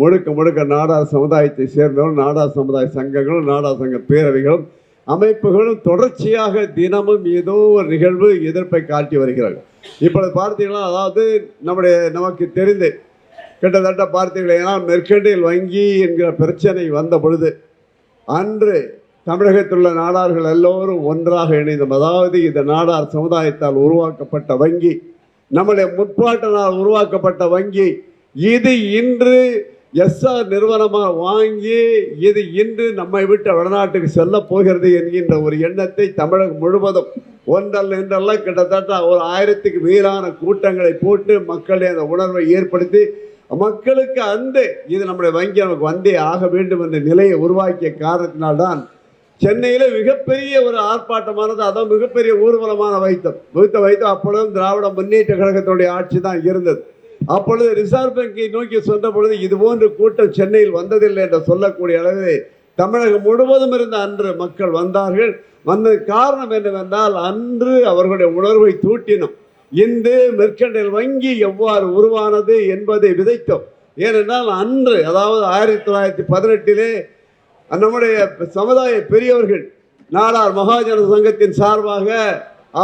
முழுக்க முழுக்க நாடார் சமுதாயத்தை சேர்ந்தவர்கள் நாடார் சமுதாய சங்கங்களும் நாடார் சங்க பேரவைகளும் அமைப்புகளும் தொடர்ச்சியாக தினமும் ஏதோ ஒரு நிகழ்வு எதிர்ப்பை காட்டி வருகிறார்கள். இப்பொழுது பார்த்தீங்கன்னா அதாவது நம்முடைய நமக்கு தெரிந்து கிட்டத்தட்ட பார்த்தீங்கன்னா மெர்கண்டியல் வங்கி என்கிற பிரச்சனை வந்த பொழுது அன்று தமிழகத்தில் உள்ள நாடார்கள் எல்லோரும் ஒன்றாக இணைந்தோம். அதாவது இந்த நாடார் சமுதாயத்தால் உருவாக்கப்பட்ட வங்கி நம்முடைய முற்பாட்டனால் உருவாக்கப்பட்ட வங்கி இது இன்று எஸ்ஆர் நிறுவனமாக வாங்கி இது இன்று நம்மை விட்டு வடநாட்டுக்கு செல்ல போகிறது என்கின்ற ஒரு எண்ணத்தை தமிழகம் முழுவதும் ஒன்றல்ல என்றெல்லாம் கிட்டத்தட்ட ஒரு ஆயிரத்துக்கு மேலான கூட்டங்களை போட்டு மக்களை அந்த உணர்வை ஏற்படுத்தி மக்களுக்கு அந்த இது நம்முடைய வங்கி நமக்கு வந்தே ஆக வேண்டும் என்ற நிலையை உருவாக்கிய காரணத்தினால்தான் சென்னையில் மிகப்பெரிய ஒரு ஆர்ப்பாட்டமானது அதான் மிகப்பெரிய ஊர்வலமான வைத்தம். வைத்த வைத்தம் அப்பொழுதும் திராவிட முன்னேற்ற கழகத்தினுடைய ஆட்சி தான் இருந்தது. அப்பொழுது ரிசர்வ் வங்கியை நோக்கி சொன்ன பொழுது இது போன்ற கூட்டம் சென்னையில் வந்ததில்லை என்று சொல்லக்கூடிய அளவு தமிழகம் முழுவதும் இருந்த அன்று மக்கள் வந்தார்கள். வந்த காரணம் என்னவென்றால் அன்று அவர்களுடைய உணர்வை தூட்டினோம். இந்து மெர்கண்டல் வங்கி எவ்வாறு உருவானது என்பதை விதைத்தோம். ஏனென்றால் அன்று அதாவது ஆயிரத்தி தொள்ளாயிரத்தி பதினெட்டிலே நம்முடைய சமுதாய பெரியவர்கள் நாடார் மகாஜன சங்கத்தின் சார்பாக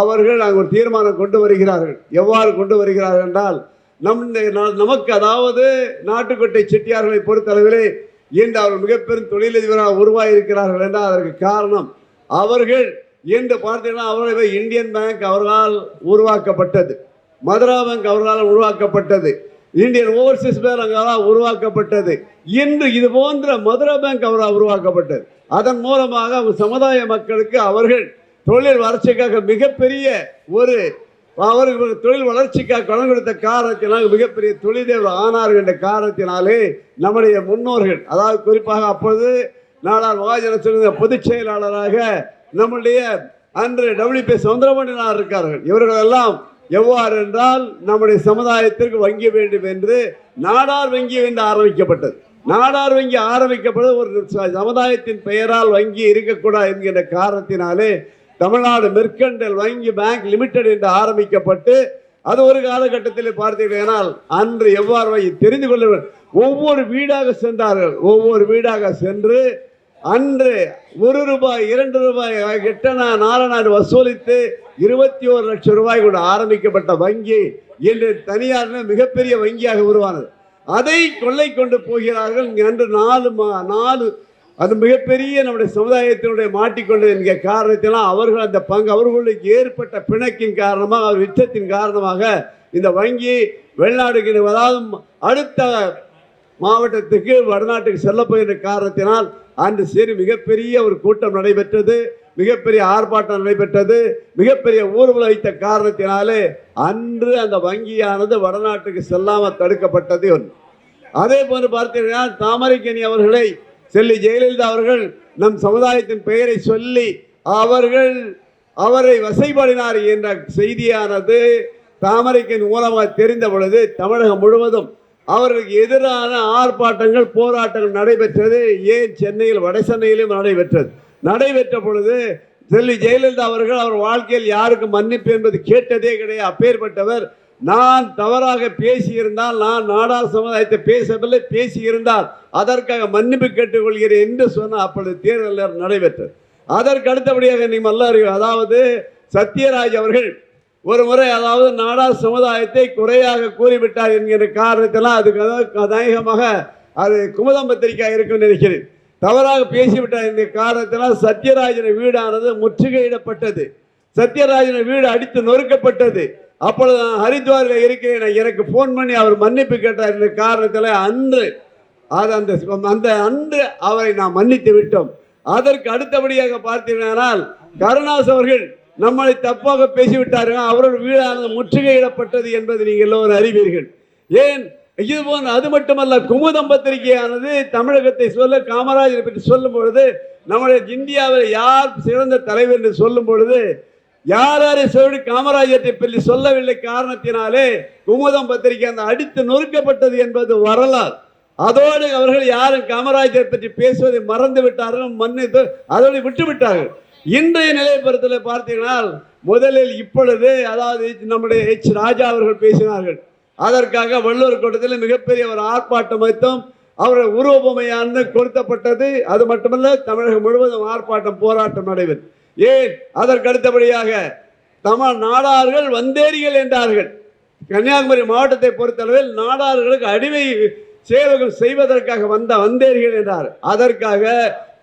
அவர்கள் அங்கு ஒரு தீர்மானம் கொண்டு வருகிறார்கள். எவ்வாறு கொண்டு வருகிறார்கள் என்றால் நம் நமக்கு அதாவது நாட்டுக்கோட்டை செட்டியார்களை பொறுத்தளவிலே இன்று அவர் மிகப்பெரும் தொழிலதிபராக உருவாகியிருக்கிறார்கள் என்றால் அதற்கு காரணம் அவர்கள் என்று பார்த்தீங்கன்னா அவர்கள் இந்தியன் பேங்க் அவர்களால் உருவாக்கப்பட்டது. மதுரா பேங்க் அவர்களால் உருவாக்கப்பட்டது. இந்தியன் ஓவர்சீஸ் பேங்க் அவர்களால் உருவாக்கப்பட்டது. இன்று இது போன்ற மதுரா பேங்க் அவரால் உருவாக்கப்பட்டது. அதன் மூலமாக சமுதாய மக்களுக்கு அவர்கள் தொழில் வளர்ச்சிக்காக மிகப்பெரிய ஒரு அவர்களுக்கு தொழில் வளர்ச்சிக்காக கடன் கொடுத்த காரணத்தினால் மிகப்பெரிய தொழிலதிபர் ஆனார்கள் என்ற காரணத்தினாலே நம்முடைய முன்னோர்கள் அதாவது குறிப்பாக அப்பொழுது நாடார் மகாஜன சங்க பொதுச் செயலாளராக நம்முடைய அன்று டபிள்யூபி சுந்தரமணியனார் இருக்கார்கள். இவர்கள் எல்லாம் எவ்வாறு என்றால் நம்முடைய சமுதாயத்திற்கு வங்கி வேண்டும் என்று நாடார் வங்கி என்று ஆரம்பிக்கப்பட்டது. நாடார் வங்கி ஆரம்பிக்கப்பட்டது ஒரு சமுதாயத்தின் பெயரால் வங்கி இருக்கக்கூடாது என்கின்ற காரணத்தினாலே தமிழ்நாடு மெர்கண்டல் வங்கி பேங்க் லிமிடெட் என்று ஆரம்பிக்கப்பட்டு அது ஒரு காலகட்டத்தில் பார்த்தீர்களானால் அன்று எவ்வாறு வங்கி தெரிந்து கொள்ள வேண்டும். ஒவ்வொரு வீடாக சென்றார்கள். ஒவ்வொரு வீடாக சென்று அன்று ஒரு ரூபாய் இரண்டு ரூபாய் எட்டனா நாலனாடு வசூலித்து இருபத்தி ஒரு லட்சம் ரூபாய் கொண்டு ஆரம்பிக்கப்பட்ட வங்கி இன்று தனியார் மிகப்பெரிய வங்கியாக உருவானது. அதை கொள்ளை கொண்டு போகிறார்கள். அன்று நாலு மா- நாலு அது மிகப்பெரிய நம்முடைய சமுதாயத்தினுடைய மாட்டிக்கொண்டது என்கிற காரணத்தினால் அவர்கள் அந்த பங்கு அவர்களுக்கு ஏற்பட்ட பிணக்கின் காரணமாக அவர் யுத்தத்தின் காரணமாக இந்த வங்கி வெளிநாடுக்கு அதாவது அடுத்த மாவட்டத்துக்கு வடநாட்டுக்கு செல்லப்போகின்ற காரணத்தினால் அன்று சரி மிகப்பெரிய ஒரு கூட்டம் நடைபெற்றது மிகப்பெரிய ஆர்ப்பாட்டம் நடைபெற்றது மிகப்பெரிய ஊர்வலம் வைத்த காரணத்தினாலே அன்று அந்த வங்கியானது வடநாட்டுக்கு செல்லாமல் தடுக்கப்பட்டது ஒன்று. அதே போன்று பார்த்தீங்கன்னா தாமரைக்கனி அவர்களை செல்வி ஜெயலலிதா அவர்கள் நம் சமுதாயத்தின் பெயரை சொல்லி அவர்கள் அவரை வசைபாடினார் என்ற செய்தியானது தாமரைக்கின் மூலமாக தெரிந்த பொழுது தமிழகம் முழுவதும் அவர்களுக்கு எதிரான ஆர்ப்பாட்டங்கள் போராட்டங்கள் நடைபெற்றது. ஏன்? சென்னையில் வட சென்னையிலும் நடைபெற்றது. நடைபெற்ற பொழுது செல்வி ஜெயலலிதா அவர்கள் அவர் வாழ்க்கையில் யாருக்கும் மன்னிப்பு என்பது கேட்டதே கிடையாது. அப்பேற்பட்டவர் நான் தவறாக பேசியிருந்தால் நான் நாடார் சமுதாயத்தை பேசவில்லை பேசியிருந்தால் அதற்காக மன்னிப்பு கேட்டுக்கொள்கிறேன் என்று சொன்ன அப்பொழுது தேர்தல் நடைபெற்றது. அதற்கு அடுத்தபடியாக நீங்கள் எல்லாரும் அதாவது சத்யராஜ் அவர்கள் ஒரு முறை அதாவது நாடார் சமுதாயத்தை குறையாக கூறிவிட்டார் என்கிற காரணத்தெல்லாம் அதுக்கு அதாவது அநேகமாக அது குமுதம் பத்திரிகை இருக்கும் நினைக்கிறேன். தவறாக பேசிவிட்டார் என்கிற காரணத்தினால் சத்யராஜன வீடானது முற்றுகையிடப்பட்டது. சத்யராஜன வீடு அடித்து நொறுக்கப்பட்டது. அப்பொழுது நான் ஹரித்வாரில் இருக்கிறேன். எனக்கு ஃபோன் பண்ணி அவர் மன்னிப்பு கேட்டார். என்ற காரணத்தில் அன்று அது அந்த அந்த அன்று அவரை நாம் மன்னித்து விட்டோம். அதற்கு அடுத்தபடியாக பார்த்தீங்கன்னால் கருணாஸ் அவர்கள் நம்மளை தப்பாக பேசிவிட்டார்கள். அவரோட வீடானது முற்றுகையிடப்பட்டது என்பதை நீங்கள் எல்லோரும் அறிவீர்கள். ஏன்? இது போன்ற அது மட்டுமல்ல குமுதம் பத்திரிகையானது தமிழகத்தை சொல்ல காமராஜரை பற்றி சொல்லும் பொழுது நம்முடைய இந்தியாவில் யார் சிறந்த தலைவர் என்று சொல்லும் பொழுது யார் யாரை சொல்லி காமராஜரை பற்றி சொல்லவில்லை காரணத்தினாலே குமுதம் பத்திரிகை அந்த அடித்து நொறுக்கப்பட்டது என்பது வரலாறு. அதோடு அவர்கள் யாரும் காமராஜரை பற்றி பேசுவதை மறந்து விட்டார்கள் மன்னித்து அதோடு விட்டு விட்டார்கள் இன்றைய நிலைப்படத்தில் பார்த்தீங்கன்னா முதலில் இப்பொழுது அதாவது நம்முடைய எச். ராஜா அவர்கள் பேசினார்கள். அதற்காக வள்ளுவர் கூட்டத்தில் மிகப்பெரிய ஒரு ஆர்ப்பாட்டம் வைத்தோம். அவர்கள் உருவபொம்மையானது கொடுத்தப்பட்டது அது மட்டுமல்ல தமிழகம் முழுவதும் ஆர்ப்பாட்டம் போராட்டம் நடைபெறும் ஏன்? அதற்கு அடுத்தபடியாக தமிழ் நாடார்கள் வந்தேரிகள் என்றார்கள். கன்னியாகுமரி மாவட்டத்தை பொறுத்தளவில் நாடார்களுக்கு அடிமை சேவகம் செய்வதற்காக வந்த வந்தேரிகள் என்றார். அதற்காக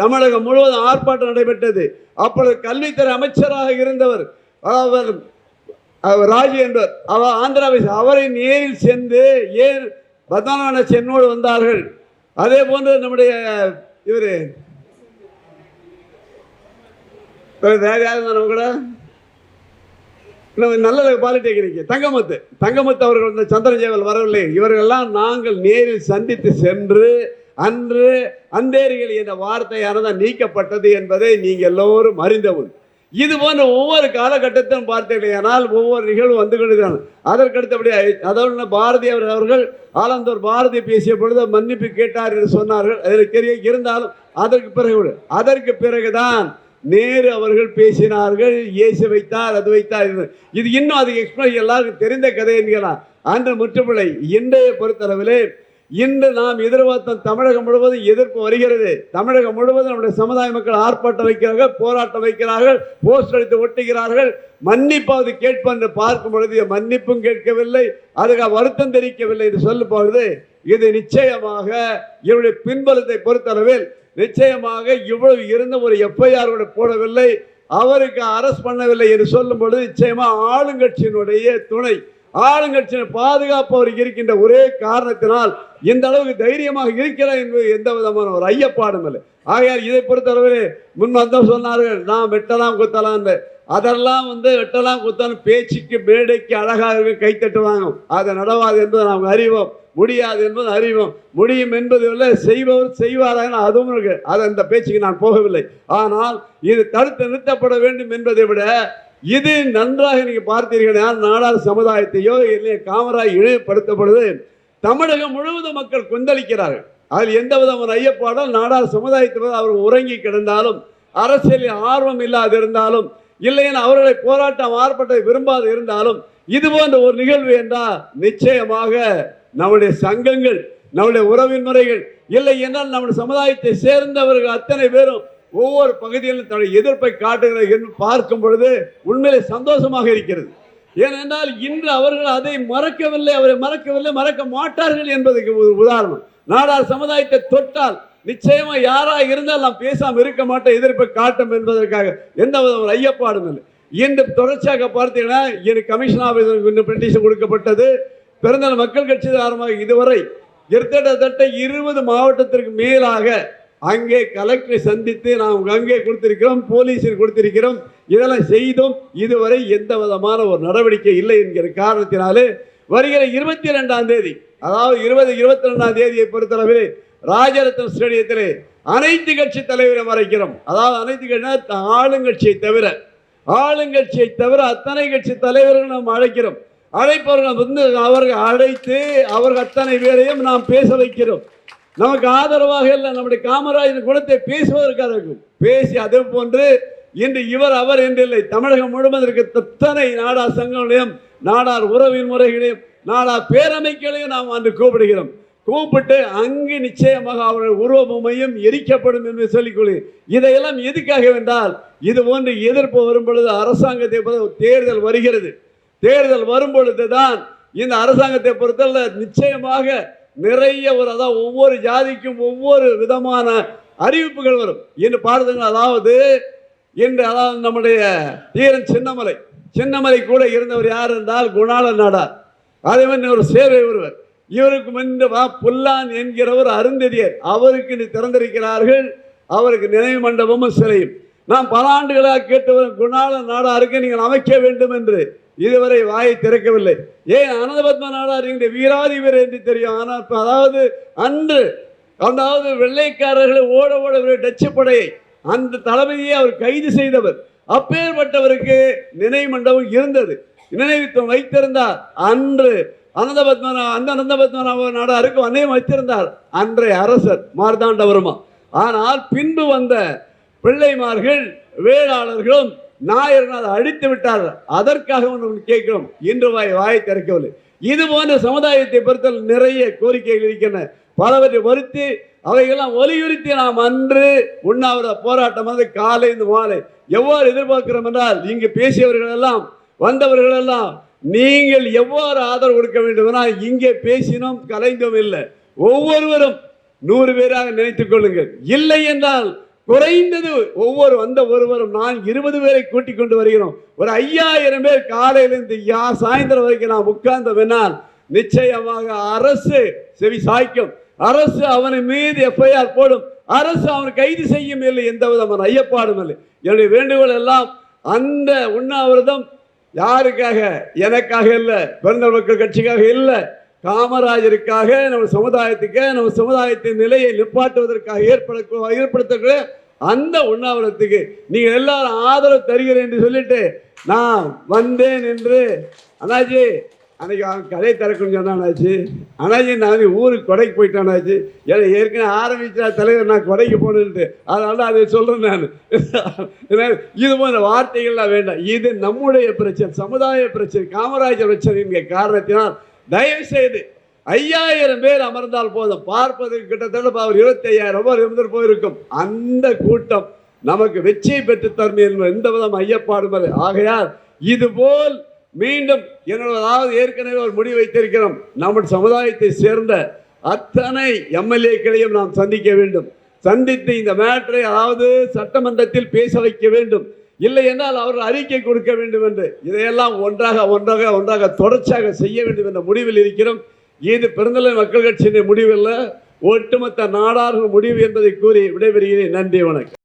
தமிழகம் முழுவதும் ஆர்ப்பாட்டம் நடைபெற்றது. அப்பொழுது கல்வித்துறை அமைச்சராக இருந்தவர் அவர் அவர் ராஜி என்பவர் அவர் ஆந்திராவை அவரை நேரில் சென்று ஏன் பத்மநாப சென்னோடு வந்தார்கள்? அதே போன்று நம்முடைய இவர் வேற நம்ம கூட நல்ல பாலிடெக்னிக் தங்கமுத்து. தங்கமுத்து அவர்கள் இந்த சந்திரஜேவல் வரவில்லை. இவர்களெல்லாம் நாங்கள் நேரில் சந்தித்து சென்று அன்று அந்தேரிகள் என்ற வார்த்தையானது நீக்கப்பட்டது என்பதை நீங்கள் எல்லோரும் அறிந்தவன் இது போன்ற ஒவ்வொரு காலகட்டத்திலும் பார்த்தீர்களானால் ஒவ்வொரு நிகழ்வு வந்து கொண்டிருக்கிறான் அதற்கடுத்தபடி அதோடு பாரதி அவர் அவர்கள் ஆலந்தூர் பாரதி பேசிய பொழுது மன்னிப்பு கேட்டார் என்று சொன்னார்கள். அதில் தெரிய இருந்தாலும் அதற்கு பிறகு அதற்கு பிறகுதான் நேரு அவர்கள் பேசினார்கள் இயேசு வைத்தார் அது வைத்தார் என்று. இது இன்னும் அது எக்ஸ்பிளைன் எல்லாருக்கும் தெரிந்த கதை என்கிறார். அன்று முற்றுப்பிள்ளை இன்றைய பொறுத்தளவிலே இன்று நாம் எதிர்பார்த்த தமிழகம் முழுவதும் எதிர்ப்பு வருகிறது. தமிழகம் முழுவதும் நம்முடைய சமுதாய மக்கள் ஆர்ப்பாட்டம் வைக்கிறார்கள் போராட்டம் வைக்கிறார்கள் போஸ்ட் அடித்து ஒட்டுகிறார்கள். மன்னிப்பாவது கேட்பென்று பார்க்கும் பொழுது மன்னிப்பும் கேட்கவில்லை அதுக்கு வருத்தம் தெரிவிக்கவில்லை என்று சொல்லும் பொழுது இது நிச்சயமாக இவருடைய பின்பலத்தை பொறுத்தளவில் நிச்சயமாக இவ்வளவு இருந்த ஒரு எஃப்ஐஆர் கூட போடவில்லை. அவருக்கு அரஸ்ட் பண்ணவில்லை என்று சொல்லும் பொழுது நிச்சயமா ஆளுங்கட்சியினுடைய துணை. ஆளுங்கட்சியை பாதுகாப்பவருக்கு இருக்கின்ற ஒரே காரணத்தினால் இந்த அளவுக்கு தைரியமாக இருக்கிறார் என்பது எந்த விதமான ஒரு ஐயப்பாடும் இல்லை. ஆகையால் இதை பொறுத்தளவில் முன் வந்தோம் சொன்னார்கள் நான் வெட்டலாம் குத்தலாம் அதெல்லாம் வந்து வெட்டலாம் குத்தலாம் பேச்சுக்கு மேடைக்கு அழகாக கை கைத்தட்டுவாங்க அது நடவாது என்பதை நாம் அறிவோம். முடியாது என்பது அறிவோம். முடியும் என்பது இல்லை செய்பவர் செய்வாராக அதுவும் இருக்கு. அது அந்த பேச்சுக்கு நான் போகவில்லை. ஆனால் இது தடுத்து நிறுத்தப்பட வேண்டும் என்பதை விட இது நன்றாக நீங்கள் பார்த்தீர்கள் நாடார் சமுதாயத்தையோ இல்லை காமராய் இழிவுபடுத்தப்படுது. தமிழகம் முழுவதும் மக்கள் கொந்தளிக்கிறார்கள். அதில் எந்த விதமான ஐயப்பாடும் நாடார் சமுதாயத்தை அவர் உறங்கி கிடந்தாலும் அரசியலில் ஆர்வம் இல்லாது இருந்தாலும் இல்லையென அவர்களை போராட்டம் ஆர்ப்பாட்டத்தை விரும்பாது இருந்தாலும் இது போன்ற ஒரு நிகழ்வு என்றால் நிச்சயமாக நம்முடைய சங்கங்கள் நம்முடைய உறவின் முறைகள் இல்லை என்றால் நம்முடைய சமுதாயத்தை சேர்ந்தவர்கள் அத்தனை பேரும் ஒவ்வொரு பகுதியிலும் தன்னுடைய எதிர்ப்பை காட்டுகிறது என்று பார்க்கும் பொழுது உண்மையிலே சந்தோஷமாக இருக்கிறது. ஏனென்றால் இன்று அவர்கள் அதை மறக்கவில்லை அவரை மறக்கவில்லை மறக்க மாட்டார்கள் என்பதற்கு ஒரு உதாரணம். நாடார் சமுதாயத்தை தொட்டால் நிச்சயமா யாரா இருந்தால் நாம் பேசாம இருக்க மாட்டோம் எதிர்ப்பை காட்டும் என்பதற்காக. எந்த வித ஒரு ஐயப்பாடும் இல்லை. இன்று தொடர்ச்சியாக பார்த்தீங்கன்னா எனக்கு கமிஷன் ஆஃபீஸருக்கு இன்னும் கொடுக்கப்பட்டது. பிறந்தநாள் மக்கள் கட்சி ஆரம்பமாக இதுவரை கிட்டத்தட்ட இருபது மாவட்டத்திற்கு மேலாக அங்கே கலெக்டரை சந்தித்து நாம் அங்கே கொடுத்திருக்கிறோம் போலீஸில் கொடுத்திருக்கிறோம். இதெல்லாம் செய்தும் இதுவரை எந்த விதமான ஒரு நடவடிக்கை இல்லை என்கிற காரணத்தினாலே வருகிற இருபத்தி ரெண்டாம் தேதி அதாவது இருபது இருபத்தி ரெண்டாம் தேதியை பொறுத்தளவில் ராஜரத்னம் ஸ்டேடியத்தில் அனைத்து கட்சி தலைவரை மறைக்கிறோம். அதாவது அனைத்து கட்சி ஆளுங்கட்சியை தவிர ஆளுங்கட்சியை தவிர அத்தனை கட்சி தலைவர்கள் நாம் அழைக்கிறோம். அழைப்பவர்கள் வந்து அவர்கள் அழைத்து அவர்கள் அத்தனை பேரையும் நாம் பேச வைக்கிறோம். நமக்கு ஆதரவாக இல்லை நம்முடைய காமராஜின் குணத்தை பேசுவதற்காக பேசி அதே போன்று இன்று இவர் அவர் என்றில்லை தமிழகம் முழுவதும் இருக்க. நாடார் சங்கங்களையும் நாடார் உறவின் முறைகளையும் நாடார் பேரமைக்களையும் நாம் அன்று கூப்பிடுகிறோம். கூப்பிட்டு அங்கு நிச்சயமாக அவர்கள் உருவமையும் எரிக்கப்படும் என்று சொல்லிக்கொள்ளு. இதையெல்லாம் எதுக்காக வென்றால் இது போன்று எதிர்ப்பு வரும் பொழுது அரசாங்கத்தை தேர்தல் வருகிறது. தேர்தல் வரும் பொழுது தான் இந்த அரசாங்கத்தை பொறுத்தல நிச்சயமாக நிறைய ஒரு அதாவது ஒவ்வொரு ஜாதிக்கும் ஒவ்வொரு விதமான அறிவிப்புகள் வரும். என்று பாருங்க அதாவது இன்று அதாவது நம்முடைய தீரன் சின்னமலை. சின்னமலை கூட இருந்தவர் யார் என்றால் குணால நாடார். அதே மாதிரி ஒரு சேவை ஒருவர். இவருக்கு முன்பு வா புல்லான் என்கிற ஒரு அருந்ததியர். அவருக்கு இன்று திறந்திருக்கிறார்கள். அவருக்கு நினைவு மண்டபமும் சிலையும். நாம் பல ஆண்டுகளாக கேட்டு வரும் குணாள நாடாருக்கு நீங்கள் அமைக்க வேண்டும் என்று இதுவரை வாயை திறக்கவில்லை. ஏன் அனந்தபத்ம நாடார் வீராதி வீராதிபர் என்று தெரியும். ஆனால் அதாவது அன்று அதாவது வெள்ளைக்காரர்களை ஓட ஓட ஒரு டச்சு படையை அந்த தளபதியை அவர் கைது செய்தவர். அப்பேற்பட்டவருக்கு நினைவு மண்டபம் இருந்தது. நினைவுத்தம் வைத்திருந்தார். அன்று அனந்தபத்மனா அந்த அனந்தபத்மநாப நாடாருக்கு அன்னையும் வைத்திருந்தார். அன்றைய அரசர் மார்தாண்டவருமா ஆனால் பின்பு வந்த பிள்ளைமார்கள் வேளாளர்களும் நாயர்கள் அதை அழித்து விட்டார் அதற்காக ஒன்று கேட்கிறோம் இன்று வாய் வாயை திறக்கவில்லை. இது போன்ற சமுதாயத்தை பொறுத்தல் நிறைய கோரிக்கைகள் இருக்கின்றன. பலவற்றை வருத்தி அவைகளெல்லாம் வலியுறுத்தி நாம் அன்று உண்ணாவிர போராட்டம் வந்து காலை இந்த மாலை எவ்வாறு எதிர்பார்க்கிறோம் என்றால் இங்கு பேசியவர்கள் எல்லாம் வந்தவர்கள் எல்லாம் நீங்கள் எவ்வாறு ஆதரவு கொடுக்க வேண்டும் என்றால் இங்கே பேசினோம் கலைந்தோம் இல்லை. ஒவ்வொருவரும் நூறு பேராக நினைத்துக் கொள்ளுங்கள். இல்லை என்றால் குறைந்தது ஒவ்வொரு வந்த ஒருவரும் நான் இருபது பேரை கூட்டிக் கொண்டு வருகிறோம். ஒரு ஐயாயிரம் பேர் காலையிலிருந்து யா சாயந்தரம் வரைக்கும் நான் உட்கார்ந்தவனால் நிச்சயமாக அரசு செவி சாய்க்கும். அரசு அவனை மீது எஃப்ஐஆர் போடும். அரசு அவனை கைது செய்யும் இல்லை எந்த விதமான ஐயப்பாடும் இல்லை. என்னுடைய வேண்டுகோள் எல்லாம் அந்த உண்ணாவிரதம் யாருக்காக? எனக்காக இல்லை. பிறந்த மக்கள் கட்சிக்காக இல்லை. காமராஜருக்காக நம்ம சமுதாயத்துக்கு நம்ம சமுதாயத்தின் நிலையை நிப்பாட்டுவதற்காக ஏற்பட ஏற்படுத்தக்கூடிய அந்த உண்ணாவிரத்துக்கு நீங்கள் எல்லாரும் ஆதரவு தருகிறேன் என்று சொல்லிட்டு நான் வந்தேன் என்று அண்ணாச்சி அன்னைக்கு அவன் கடையை திறக்கணும்னு சொன்னானாச்சு அண்ணாச்சி. நான் ஊருக்கு கொடைக்கு போயிட்டானாச்சு ஏன்னா ஏற்கனவே ஆரம்பிச்சா தலைவர் நான் கொடைக்கு போகணுன்ட்டு அதனால அதை சொல்கிறேன் நான். இது போன்ற வார்த்தைகள்லாம் வேண்டாம். இது நம்முடைய பிரச்சனை சமுதாய பிரச்சனை காமராஜர் பிரச்சனை என்கிற காரணத்தினால் தயவு செய்து ஐயாயிரம் பேர் அமர்ந்தால் போதும். பார்ப்பதற்கு கிட்டத்தட்ட அவர் இருபத்தி ஐயாயிரம் பேர் இருந்துட்டு போயிருக்கும். அந்த கூட்டம் நமக்கு வெற்றியை பெற்று தரும் என்பது எந்த விதம் ஐயப்பாடும் ஆகையால் இதுபோல் மீண்டும் என்னோட ஏற்கனவே ஒரு முடிவு வைத்திருக்கிறோம். நம்ம சமுதாயத்தை சேர்ந்த அத்தனை எம்எல்ஏக்களையும் நாம் சந்திக்க வேண்டும். சந்தித்து இந்த மேட்டரை அதாவது சட்டமன்றத்தில் பேச வைக்க வேண்டும். இல்லை என்றால் அவர்கள் அறிக்கை கொடுக்க வேண்டும் என்று. இதையெல்லாம் ஒன்றாக ஒன்றாக ஒன்றாக தொடர்ச்சியாக செய்ய வேண்டும் என்ற முடிவில் இருக்கிறோம். இது பெருந்தலை மக்கள் கட்சியினுடைய முடிவில் ஒட்டுமொத்த நாடார்கள் முடிவு என்பதை கூறி விடைபெறுகிறேன். நன்றி வணக்கம்.